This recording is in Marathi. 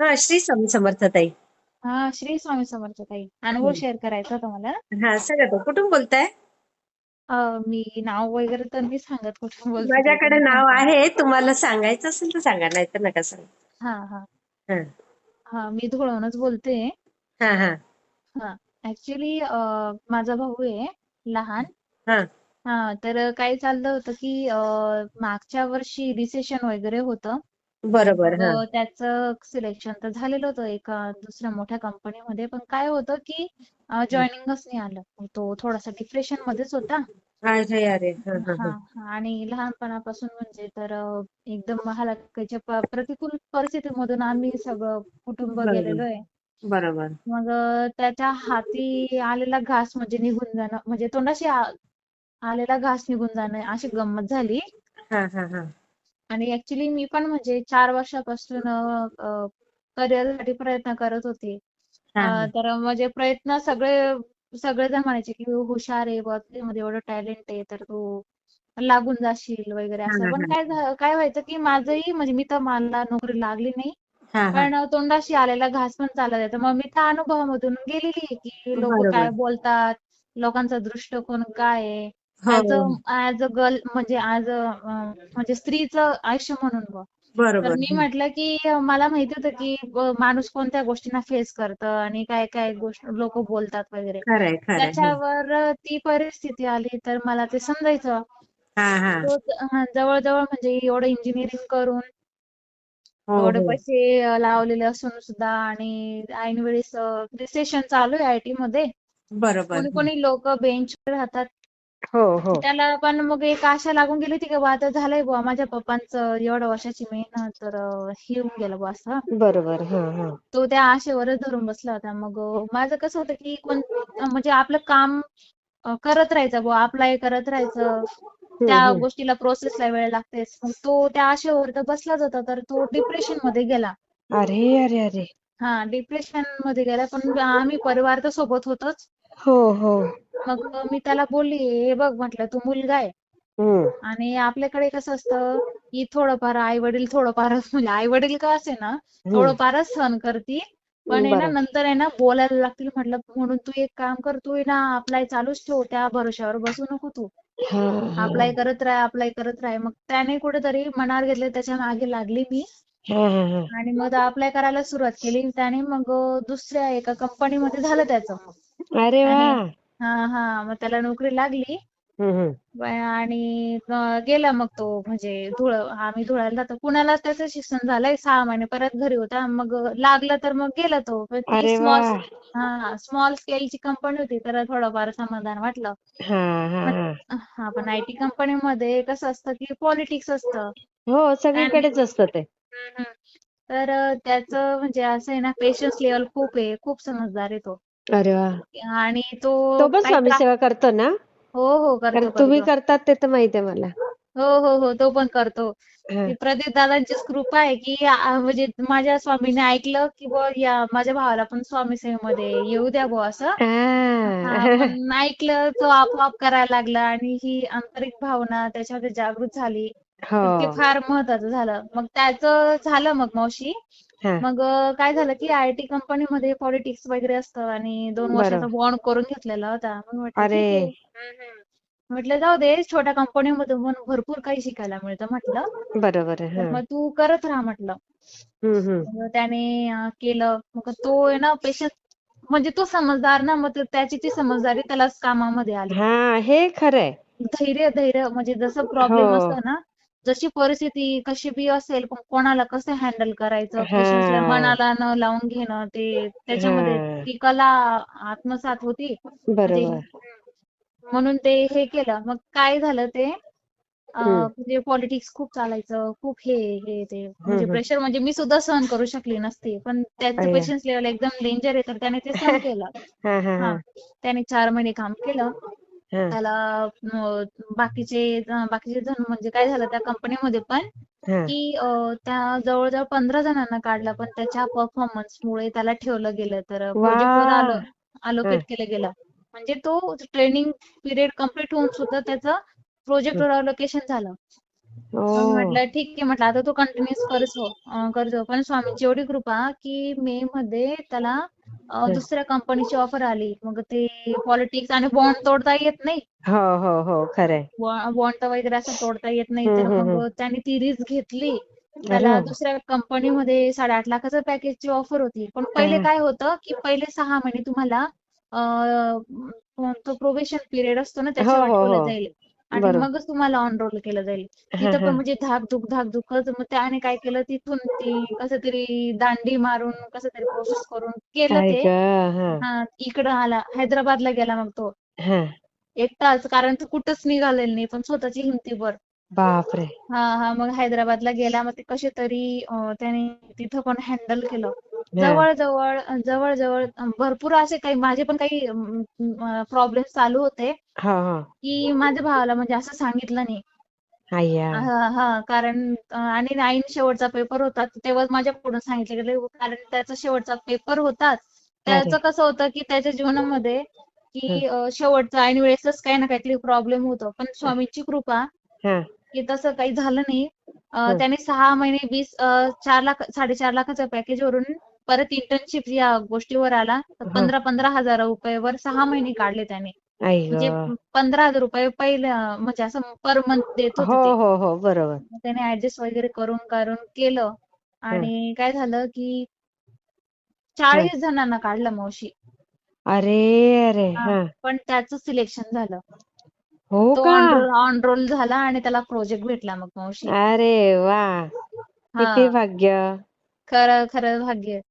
हा श्री स्वामी समर्थ ताई. हा श्री स्वामी समर्थ ताई. अनुभव शेअर करायचा होता मला. हा सांगा कुठून बोलताय? अं, मी नाव वगैरे तर नाही सांगत कुठून बोलते ते माझ्याकडे तुम्ही नाव सांगा आहे तुम्हाला सांगायचं असेल तर सांगा नाही तर नका सांगा. हा हा. हा. हा मी धुळवूनच बोलते. हा हा. हा ऍक्च्युली माझा भाऊ आहे लहान. हा. हा तर काय चाललं होतं की अं, मागच्या वर्षी रिसेशन वगैरे होतं. बरोबर हा. अं, त्याचं सिलेक्शन तर झालेलं होतं एका दुसऱ्या मोठ्या कंपनीमध्ये पण काय होतं की जॉईनिंगच नाही आलं. मग तो थोडासा डिप्रेशन मध्येच होता. अरे अरे हा हा हा. हा हा. आणि लहानपणापासून म्हणजे तर अ, एकदम हलाखीच्या प- प्रतिकूल परिस्थितीमधून आम्ही सगळं कुटुंब बरोबर गेलेलो आहे. बरोबर. मग अ, त्याच्या हाती आलेला घास म्हणजे निघून जाणं म्हणजे तोंडाशी आ- आलेला घास निघून जाणं अशी गंमत झाली. हा हा हा. आणि ऍक्च्युली मी पण म्हणजे चार वर्षापासून करिअरसाठी प्रयत्न करत होते. हा अ, हा. तर म्हणजे प्रयत्न सगळे सगळेजण म्हणायचे की तू हुशार आहे बुवा तुझ्यामध्ये एवढं टॅलेंट आहे तर तू लागून जाशील वगैरे असं. पण काय झा- काय व्हायचं की माझंही म्हणजे मी तर मला नोकरी लागली नाही. हा हा. पण तोंडाशी आलेला घास पण चालत येतं मग मी त्या अनुभवामधून गेलेली आहे की लोक काय बरोबर बोलतात लोकांचा दृष्टिकोन काय आहे. As a as a girl म्हणजे ऍज अ म्हणजे स्त्रीचं आयुष्य म्हणून बुवा. तर बरोबर. मी म्हटलं की मला माहिती होतं की माणूस कोणत्या गोष्टींना फेस करतं आणि काय काय गोष्ट लोक बोलतात वगैरे. खरंय खरंय. हं. त्याच्यावर ती परिस्थिती आली तर मला ते समजायचं. हा हा. तो हा, जवळजवळ म्हणजे एवढं इंजिनिअरिंग करून हो एवढे हो. पैसे अ, लावलेले असून सुद्धा आणि ऐन वेळेस रिसेशन चालू आहे आयटी मध्ये. बरोबर. कोणी हं. कोणी लोक बेंचवर राहतात. हो हो. त्याला पण मग एक आशा लागून गेली होती की बा आता झालंय बुवा माझ्या पप्पांचं एवढ्या वर्षाची मेहनत तर अ, हे होऊन गेलं बुवा असं. बरोबर हा हा. तो त्या आशेवरच धरून बसला होता. मग अ, माझं कसं होतं की कोण म्हणजे आपलं काम अ, करत राहायचं बुवा अप्लाय करत राहायचं. त्या गोष्टीला प्रोसेसला वेळ लागतेच मग तो त्या आशेवर तर बसलाच होता तर तो डिप्रेशनमध्ये गेला. अरे अरे अरे. हा डिप्रेशनमध्ये गेला. पण आम्ही परिवार तर सोबत होतोच. हो हो. मग मी त्याला बोलली हे बघ म्हटलं तू मुलगा आहे. हम्म. आणि आपल्याकडे कसं असतं की थोडंफार आई वडील थोडंफार म्हणजे आई वडील का असे ना थोडंफारच सहन करतील. पण आहे ना बरोबर. नंतर आहे ना बोलायला लागतील म्हटलं म्हणून तू एक काम कर तू आहे ना अप्लाय चालूच ठेव त्या भरोश्यावर बसू नको तू. हा. हा अप्लाय करत राह अप्लाय करत राह. मग त्याने कुठेतरी मनावर घेतलं त्याच्यामागे लागली मी. हा हा हा. आणि मग अप्लाय करायला सुरुवात केली. त्याने मग दुसऱ्या एका कंपनीमध्ये झालं त्याचं. मग अरे वा! त्याने हा हा. मग त्याला नोकरी लागली. आणि अं, गेला मग तो म्हणजे धुळ आम्ही धुळ्याला राहतो पुण्याला त्याचं शिक्षण झालंय. सहा महिने परत घरी होता. मग लागलं तर मग गेला तो. पण ती अरे वा. स्मॉल हा स्मॉल स्केलची कंपनी होती. तर थोडंफार समाधान वाटलं. हा हा पण हा. हा पण आय टी कंपनीमध्ये कसं असतं की पॉलिटिक्स असतं. हो आणि सगळीकडेच असतं ते. तर अं, त्याचं म्हणजे असं आहे ना पेशन्स लेवल खूप आहे. खूप समजदार आहे तो. अरे आणि तो तो पण काही स्वामी सेवा करतो ना? हो हो कारण करतो तुम्ही करतो. करतात ते तर माहिती आहे मला. हो हो हो तो पण करतो. ती प्रदीप दादांचीच कृपा आहे की आ, म्हणजे माझ्या स्वामीने ऐकलं की बुवा या माझ्या भावाला पण स्वामी सेवेमध्ये येऊ द्या बुवा असं. हा. हा पण ऐकलं तो आपोआप करायला लागला आणि ही आंतरिक भावना त्याच्यामध्ये जागृत झाली. हो. तर ते फार महत्वाचं झालं. मग त्याचं झालं मग मावशी? मग काय झालं की आय टी कंपनीमध्ये पॉलिटिक्स वगैरे असतं आणि दोन वर्षाचा बॉन्ड करून घेतलेला होता. अरे. म्हटलं जाऊ दे छोट्या कंपनीमधून पण भरपूर काही शिकायला मिळतं म्हटलं. बरोबर हा. मग तू करत राहा म्हटलं. हम्म हम्म. मग त्याने केलं. मग तो आहे ना पेशन्स म्हणजे तो समजदार ना मग त्याची ती समजदारी त्याला कामामध्ये आली. हा हे खरंय धैर्य धैर्य म्हणजे जसं हो. प्रॉब्लेम असतं ना जशी परिस्थिती कशी बी असेल पण कोणाला कसं हँडल करायचं? हा. पेशन्सला मनाला न लावून घेणं ते त्याच्यामध्ये हा. ती कला आत्मसात होती. म्हणजे बरोबर. म्हणून ते हे केलं. मग काय झालं ते? म्हणजे पॉलिटिक्स खूप चालायचं खूप हे हे ते. म्हणजे प्रेशर म्हणजे मी सुद्धा सहन करू शकली नसते. पण त्याचं अय्या. पेशन्स लेवल एकदम डेंजर आहे तर त्याने ते सहन केलं. हा हा हा. हा. त्याने चार महिने काम केलं. हा. त्याला अं, बाकीचे बाकीचे जण म्हणजे काय झालं त्या कंपनीमध्ये पण हा. की अं, त्या जवळजवळ पंधरा जणांना काढलं पण त्याच्या परफॉर्मन्स मुळे त्याला ठेवलं गेलं. तर प्रोजेक्टवर आलो अलोकेट केलं गेलं. म्हणजे तो ट्रेनिंग पिरियड कंप्लीट होऊन सुद्धा त्याचं प्रोजेक्टवर अलोकेशन झालं. मग ओ म्हटलं ठीक आहे म्हटलं आता तू कंटिन्यूस करजो अं, करजो पण स्वामींची एवढी कृपा की मे मध्ये त्याला अं, हं. दुसऱ्या कंपनीची ऑफर आली. मग ते पॉलिटिक्स आणि बॉन्ड तोडता येत नाही. हो हो हो खरंय. बॉन्ड वगैरे असं तोडता येत नाही. तर हम्म, मग हम्म. त्याने ती रिस्क घेतली. त्याला. दुसऱ्या कंपनीमध्ये साडेआठ लाखाचं पॅकेजची ऑफर होती. पण पहिले हा. काय होतं की पहिले सहा महिने तुम्हाला अं, तो प्रोबेशन पिरियड असतो ना हो त्याच्यावर हो हो. जाईल. आणि बरोबर. मगच तुम्हाला ऑनरोल केलं जाईल. हा तिथं हा पण म्हणजे धाकधूक धाकधूकच. मग त्याने काय केलं तिथून ती कसं तरी दांडी मारून कसं तरी प्रोसेस करून केलं काय ते. ग हा. हा इकडं आला हैदराबादला गेला मग तो. हा. एकटाच कारण तो कुठंच निघालेला नाही पण स्वतःची हिमतीवर. बापरे. हा हा मग हैदराबादला गेला मग ते कसे तरी अं, त्याने तिथं पण हँडल केलं. हा जवळ जवळ जवळ जवळ भरपूर असे काही माझे पण काही प्रॉब्लेम चालू होते. हा हा. की माझ्या भावाला म्हणजे असं सांगितलं नाही. अय्या हा हा कारण आणि ऐन शेवटचा पेपर होता तेव्हाच माझ्याकडून सांगितलं गेलं कारण त्याचा शेवटचा पेपर होताच अरे. त्याचं कसं होतं की त्याच्या जीवनामध्ये हं. की शेवटचा ऐन वेळेसच काही ना काहीतरी प्रॉब्लेम होतो. पण स्वामींची कृपा हा. की तसं काही झालं नाही. हं. त्याने सहा महिने वीस चार लाख साडेचार लाखाच्या पॅकेज वरून परत इंटर्नशिप या गोष्टीवर आला तर. पंधरा पंधरा हजार रुपयावर सहा महिने काढले त्याने. म्हणजे पंधरा हजार रुपये पहिले म्हणजे असं पर मंथ देत होते हो हो हो बरोबर. त्याने ऍडजस्ट वगैरे करून करून केलं. आणि काय झालं की. चाळीस जणांना काढलं मावशी. अरे अरे पण त्याचं सिलेक्शन झालं. हो तो का? ऑन ऑन रोल झाला आणि त्याला प्रोजेक्ट भेटला मग मावशी. अरे वा. किती भाग्य. खरं खरं भाग्य.